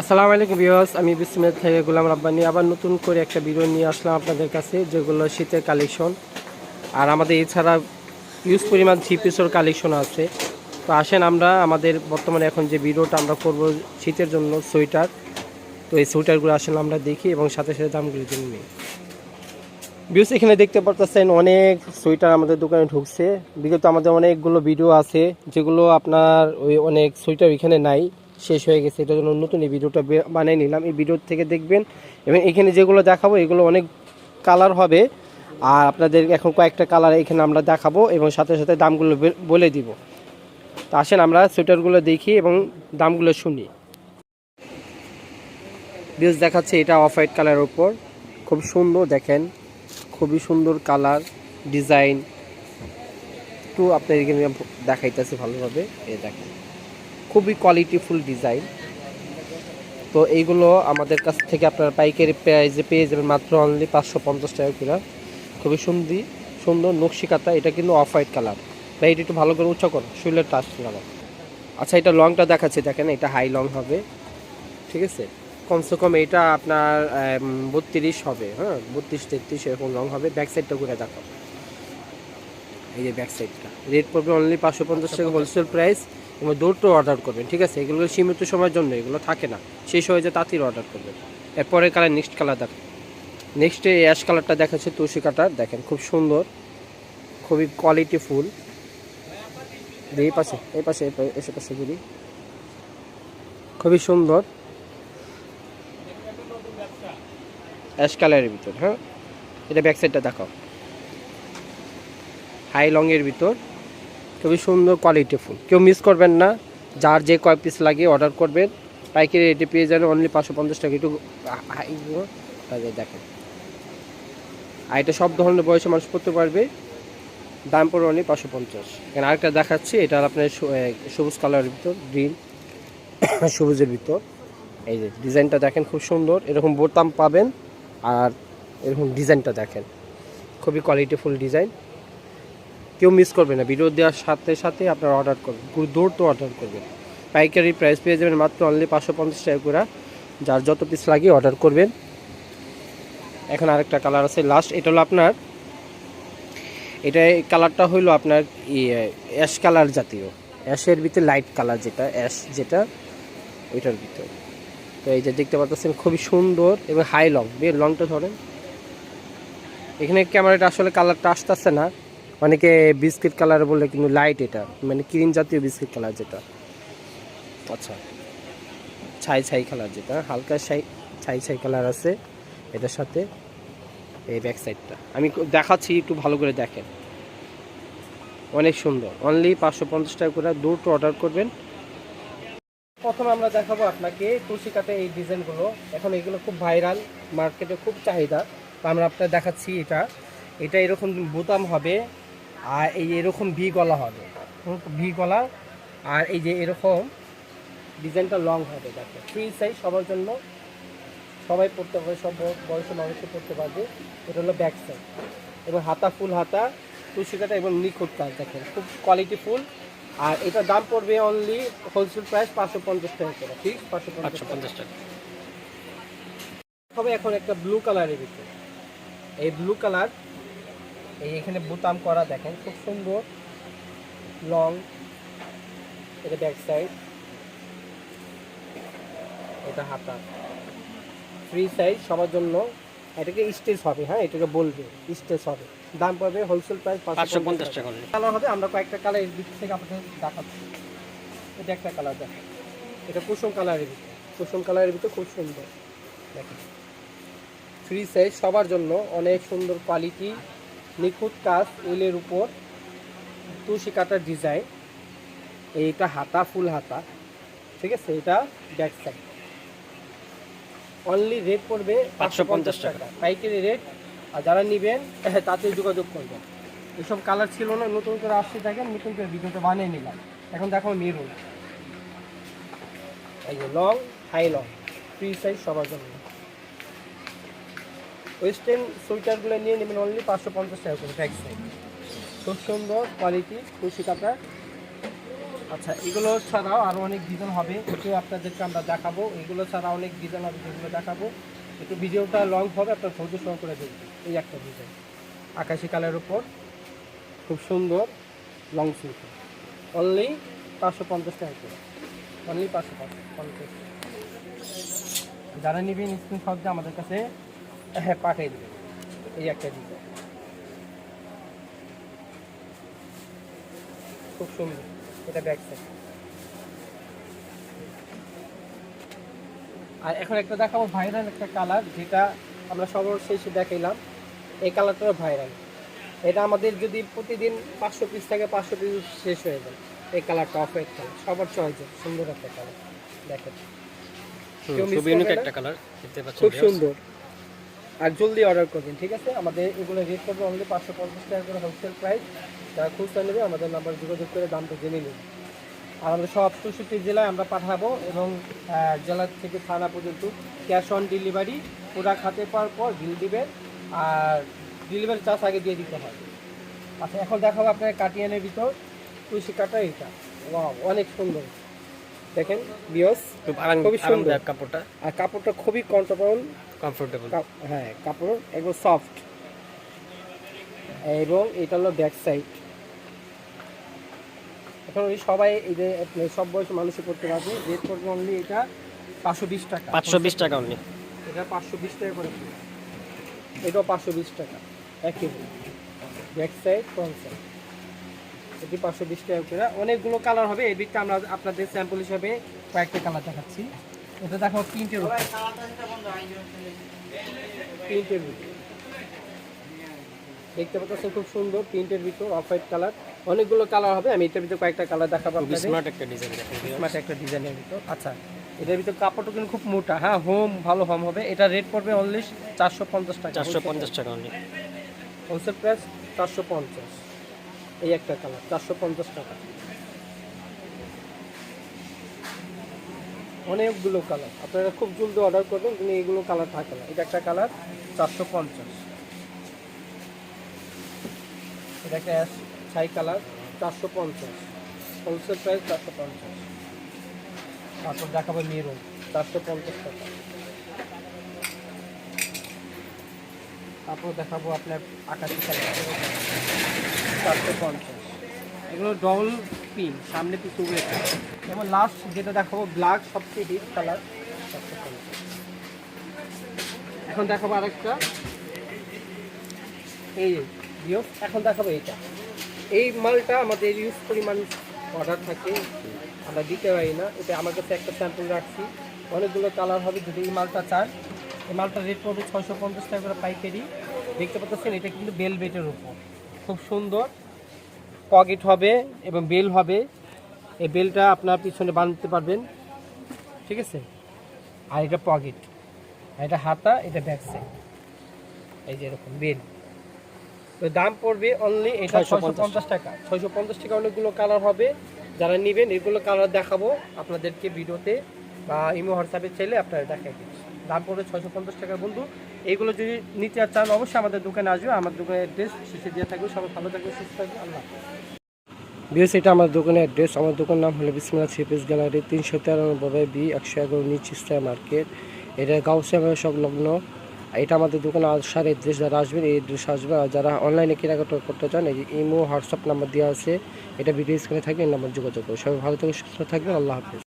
আসসালামু আলাইকুম ভিউয়ার্স, আমি বিসমিল্লাহ থেকে গোলাম রাব্বানি। আবার নতুন করে একটা ভিডিও নিয়ে আসলাম আপনাদের কাছে, যেগুলো শীতের কালেকশন আর আমাদের এছাড়া ইউজ পরিমাণ থ্রি পিসের কালেকশন আছে। তো আসেন আমরা, আমাদের বর্তমানে এখন যে ভিডিওটা আমরা করব শীতের জন্য, সোয়েটার। তো এই সোয়েটারগুলো আসেন আমরা দেখি এবং সাথে সাথে দামগুলো জেনে নিই। ভিউস এখানে দেখতে পারতেছেন অনেক সোয়েটার আমাদের দোকানে ঢুকছে। বিগত আমাদের অনেকগুলো ভিডিও আছে, যেগুলো আপনার ওই অনেক সোয়েটার এখানে নাই, শেষ হয়ে গেছে। এটার জন্য নতুন এই ভিডিওটা বানিয়ে নিলাম। এই ভিডিও থেকে দেখবেন। এবং এখানে যেগুলো দেখাবো, এগুলো অনেক কালার হবে। আর আপনাদের এখন কয়েকটা কালার এখানে আমরা দেখাবো এবং সাথে সাথে দামগুলো বলে দিব। তো আসেন আমরা সোয়েটারগুলো দেখি এবং দামগুলো শুনি। ভিউজ দেখাচ্ছে এটা অফ হোয়াইট কালারের উপর। খুব সুন্দর দেখেন। খুবই সুন্দর কালার, ডিজাইন। একটু আপনার এখানে দেখাইতেছে ভালোভাবে। এ দেখেন, খুবই কোয়ালিটিফুল ডিজাইন তো এইগুলো আমাদের কাছ থেকে আপনার পাইকারি প্রাইজে পেয়ে যাবেন মাত্র অনলি পাঁচশো পঞ্চাশ টাকা কিলো খুবই সুন্দর সুন্দর নকশিকাতা এটা কিন্তু অফ হোয়াইট কালার বা এটা একটু ভালো করে উঁচা করো, শরীরের টাচ লাগাও আচ্ছা এটা লংটা দেখাচ্ছে, দেখেন, এটা হাই লং হবে। ঠিক আছে? কমসে কম এটা আপনার বত্রিশ হবে হ্যাঁ বত্রিশ তেত্রিশ এরকম রং হবে ব্যাক সাইডটা ঘুরে দেখো এই যে ব্যাক সাইডটা রেট পড়বে অনলি পাঁচশো পঞ্চাশ টাকা হোলসেল প্রাইস এবং দৌড়টো অর্ডার করবেন ঠিক আছে এগুলো সীমিত সময়ের জন্য এগুলো থাকে না শেষ হয়ে যায় তাঁতির অর্ডার করবেন এরপরে কালার নেক্সট কালার দেখেন নেক্সট এই অ্যাশ কালারটা দেখাচ্ছে তুলসী কাটার দেখেন খুব সুন্দর খুবই কোয়ালিটি ফুল এই পাশে এই পাশে এসে পাশে ঘুরি খুবই সুন্দর অ্যাশ কালারের ভিতর হ্যাঁ? এটা ব্যাক সাইডটা দেখাও। হাই লংয়ের ভিতর। খুবই সুন্দর কোয়ালিটি ফুল। কেউ মিস করবেন না। যার যে কয় পিস লাগে অর্ডার করবেন। পাইকারি রেটে পেয়ে যাবেন অনলি পাঁচশো পঞ্চাশ টাকা। একটু হাই দেখেন। আর এটা সব ধরনের বয়সে মানুষ করতে পারবে। দাম পড়বে অনলি পাঁচশো পঞ্চাশ। এখানে আরেকটা দেখাচ্ছি। এটা আপনার সবুজ কালারের ভিতর গ্রিন সবুজের ভিতর। এই যে ডিজাইনটা দেখেন, খুব সুন্দর। এরকম বোতাম পাবেন। আর এরকম ডিজাইনটা দেখেন। খুবই কোয়ালিটিফুল ডিজাইন কেউ মিস করবে না। ভিডিও দেওয়ার সাথে সাথে আপনারা অর্ডার করবেন। দৌড় তো অর্ডার করবেন। পাইকারি প্রাইস পেয়ে যাবেন মাত্র অনলি পাঁচশো পঞ্চাশ টাকা করে। যার যত পিস লাগে অর্ডার করবেন। এখন আরেকটা কালার আছে। লাস্ট এটা হলো আপনার এটা কালারটা হইল আপনার ইয়ে, অ্যাশ কালার জাতীয়। অ্যাশের ভিতরে লাইট কালার যেটা অ্যাশ যেটা ওইটার ভিতর। তো এই যে দেখতে পাচ্ছেন, খুবই সুন্দর এবং হাই লং বের লংটা ধরেন। এখানে ক্যামেরাটা আসলে কালারটা আসতেছে না। অনেকে বিস্কিট কালার বলে কিন্তু লাইট এটা মানে ক্রিম জাতীয় বিস্কিট কালার যেটা। আচ্ছা ছাই ছাই কালার যেটা, হালকা ছাই ছাই ছাই কালার আছে এটার সাথে, এই ব্যাক সাইডটা আমি দেখাচ্ছি, একটু ভালো করে দেখেন। অনেক সুন্দর অনলি পাঁচশো পঞ্চাশ টাকা করে দুটো অর্ডার করবেন। প্রথমে আমরা দেখাবো আপনাকে তুলসী কাটে এই ডিজাইনগুলো। এখন এগুলো খুব ভাইরাল, মার্কেটে খুব চাহিদা। তো আমরা আপনার দেখাচ্ছি এটা। এটা এরকম বোতাম হবে, আর এই এরকম ভি গলা হবে। ভি গলা, আর এই যে এরকম ডিজাইনটা লং হবে দেখো ফ্রি সাইজ সবার জন্য সবাই পড়তে পারবে সব বয়সের মানুষই পড়তে পারবে। এটা হলো ব্যাক সাইড এবং হাতা ফুল হাতা তুলসী কাটা এবং নিখুঁত কাজ, দেখেন। খুব কোয়ালিটি ফুল আর এটার দাম পড়বে অনলি হোলসেল প্রাইস পাঁচশো পঞ্চাশ টাকা করে ঠিক? পাঁচশো পঞ্চাশ টাকা। হবে এখন একটা ব্লু কালারের ভিতরে। এই ব্লু কালার এই এখানে বোতাম করা দেখেন খুব সুন্দর লং এটা ব্যাক সাইড এটা হাতা ফ্রি সাইজ সবার জন্য এটাকে স্টেজ হবে হ্যাঁ এটাকে বলবে স্টেজ হবে। দাম পাবে হোলসেল প্রাইস পাঁচশো পঞ্চাশ টাকা। কালার হবে আমরা কয়েকটা কালারের দিক থেকে আপনাদের দেখাচ্ছি। এটা একটা কালার দেখেন। এটা কুসুম কালারের ভিতরে। কুসুম কালারের ভিতরে খুব সুন্দর। দেখেন। ফ্রি সাইজ সবার জন্য অনেক সুন্দর কোয়ালিটি নিখুঁত কাজ উলের উপর তুলসী কাটার ডিজাইন এইটা হাতা ফুল হাতা। ঠিক আছে এটা ব্যাক সাইড অনলি রেট পড়বে পাঁচশো পঞ্চাশ টাকা। পাইকারি রেট আর যারা নেবেন তাতে যোগাযোগ করবেন। এসব কালার ছিল না নতুন করে আসতে থাকেন নতুন করে ভিডিওটা বানিয়ে নিলাম। এখন দেখো মেরুন এই যে long high long free size সবার জন্য। ওয়েস্টার্ন সোয়েটারগুলো নিয়ে নেবেন অনলি পাঁচশো পঞ্চাশ টাকা করে ব্যাক সাইড খুব সুন্দর কোয়ালিটি খুশি কাটা আচ্ছা এগুলো ছাড়াও আরও অনেক ডিজাইন হবে। একটু আপনাদেরকে আমরা দেখাবো। এগুলো ছাড়া অনেক ডিজাইন হবে যেগুলো দেখাবো। একটু ভিডিওটা লং হবে, আপনার ধৈর্য সহ করে দেখবেন। এই একটা ডিজাইন আকাশি কালের উপর। খুব সুন্দর। লং সুইট অনলি পাঁচশো পঞ্চাশ টাকা করে। অনলি পাঁচশো পঞ্চাশ। যারা নেবেন স্ক্রিন শট দিয়ে আমাদের কাছে হ্যাঁ পাঠিয়ে দেবেন। এই একটা ডিজাইন খুব সুন্দর। এটা ব্যাক সাইড আর এখন একটা দেখাবো ভাইরাল একটা কালার যেটা আমরা সর্বশেষে দেখাইলাম। এই কালারটা ভাইরাল এটা আমাদের যদি প্রতিদিন পাঁচশো পিস থাকে পাঁচশো পিস শেষ হয়ে যায় এই কালারটা অফ হোয়াইট কালার সবার চয়েস সুন্দর একটা কালার দেখেন। খুব ইউনিক একটা কালার খুব সুন্দর। আর জলদি অর্ডার করবেন ঠিক আছে? আমাদের এগুলো রেট করবে অনলি পাঁচশো পঞ্চাশ টাকা করে হোলসেল প্রাইস যারা খুচরা নেবে আমাদের নাম্বার যোগাযোগ করে দামটা জেনে নেবে। আর আমরা সব চৌষট্টি জেলায় আমরা পাঠাবো এবং জেলা থেকে থানা পর্যন্ত ক্যাশ অন ডেলিভারি প্রোডাক্ট হাতে পাওয়ার পর বিল দিবেন আর ডেলিভারি চার্জ আগে দিয়ে দিতে হবে। আচ্ছা এখন দেখাবো আপনার কাটিয়ানের ভিতর। তুলসী কাটা এটা। অনেক সুন্দর। দেখেন বিয়স খুবই সুন্দর। কাপড়টা। আর কাপড়টা খুবই কমফোর্টেবল কমফোর্টেবল কাপ- হ্যাঁ কাপড় একদম সফট এবং এটা হলো ব্যাক সাইড এখন ওই সবাই এই যে সব বয়সী মানুষই করতে পারবে। রেট করবে অনলি এটা পাঁচশো বিশ টাকা। পাঁচশো বিশ টাকা অনলি এটা পাঁচশো বিশ টাকা করে এটাও পাঁচশো বিশ টাকা। একই ব্যাক সাইড ফ্রন্ট সাইড এটি পাঁচশো বিশ টাকা করে। অনেকগুলো কালার হবে। এই দিকটা আমরা আপনাদের স্যাম্পল হিসাবে কয়েকটা কালার দেখাচ্ছি। এটা দেখো প্রিন্টের উপর প্রিন্টের ভিতর দেখতে পাচ্ছেন খুব সুন্দর প্রিন্টের ভিতর অফ হোয়াইট কালার অনেকগুলো কালার হবে আমি এটার ভিতরে কয়েকটা কালার দেখাবো স্মার্ট একটা ডিজাইন স্মার্ট একটা ডিজাইনের ভিতর। আচ্ছা এটার ভিতর কাপড়টা কিন্তু খুব মোটা। হ্যাঁ হোম ভালো হোম হবে। এটা রেট পড়বে অনলি চারশো পঞ্চাশ টাকা। চারশো পঞ্চাশ টাকা অনলি হোলসেল প্রাইস চারশো পঞ্চাশ। এই একটা কালার চারশো পঞ্চাশ টাকা। অনেকগুলো কালার। আপনারা খুব জলদি অর্ডার করবেন, কিন্তু এগুলো কালার থাকে না। এটা একটা কালার, চারশো পঞ্চাশ। এটা একটা অ্যাশ ছাই কালার, চারশো পঞ্চাশ। হোলসেল প্রাইস চারশো পঞ্চাশ। তারপর দেখাবো মেরুন চারশো পঞ্চাশ টাকা। তারপর দেখাবো আপনার আকাশি কালার, চারশো পঞ্চাশ। এগুলো ডবল পিন সামনে পিছু এবং লাস্ট যেটা দেখাবো ব্ল্যাক সবচেয়ে হিট কালার এখন দেখাবো আরেকটা। এই এখন দেখাবো এইটা এই মালটা আমাদের ইউজ পরিমাণ অর্ডার থাকে। আমরা দিতে পারি না। এটা আমার কাছে একটা স্যাম্পল রাখছি। অনেকগুলো কালার হবে যদি এই মালটা চান। এই মালটা রেট পড়বে ছয়শো পঞ্চাশ টাকা করে পাইকারি। দেখতে পাচ্ছেন, এটা কিন্তু বেল বেটের উপর। খুব সুন্দর। পকেট হবে এবং বেল হবে। এই বেলটা আপনার পিছনে বাঁধতে পারবেন। ঠিক আছে? আর এটা পকেট। আর এটা হাতা এটা ব্যাক সাইড এই যে এরকম বেল। তো দাম পড়বে অনলি এটা ছয়শো পঞ্চাশ। টাকা। ছয়শো পঞ্চাশ টাকা অনেকগুলো কালার হবে। যারা নেবেন এগুলো কালার দেখাবো আপনাদেরকে ভিডিওতে বা ইমো হোয়াটসঅ্যাপে চাইলে আপনারা দেখাই দিন দাম পড়বে ছয়শো পঞ্চাশ টাকা বন্ধু। এইগুলো যদি নিতে চান, অবশ্যই আমাদের দোকানে আসবে। আমার দোকানের অ্যাড্রেস শেষে দিয়ে থাকবে। সবাই ভালো থাকবে সুস্থ থাকবে আল্লাহ বিএস এটা আমার দোকানের অ্যাড্রেস আমার দোকান নাম হলো বিসমিল্লা সিপিএস গ্যালারি, তিনশো তেরানব্বই বি, একশো এগারো নিচ ইস্টার মার্কেট। এটা গাউসিয়া সংলগ্ন। এটা আমাদের দোকানে আসার অ্যাড্রেস যারা আসবেন, এই অ্যাড্রেস আসবে আর যারা অনলাইনে কেনাকাটা করতে চান, এই যে ইমো, হোয়াটসঅ্যাপ নাম্বার দেওয়া আছে, এটা ভিডিও স্ক্রিনে থাকবে, এই নাম্বার যোগাযোগ করবে সবাই ভালো থেকে সুস্থ থাকবেন। আল্লাহ হাফিজ।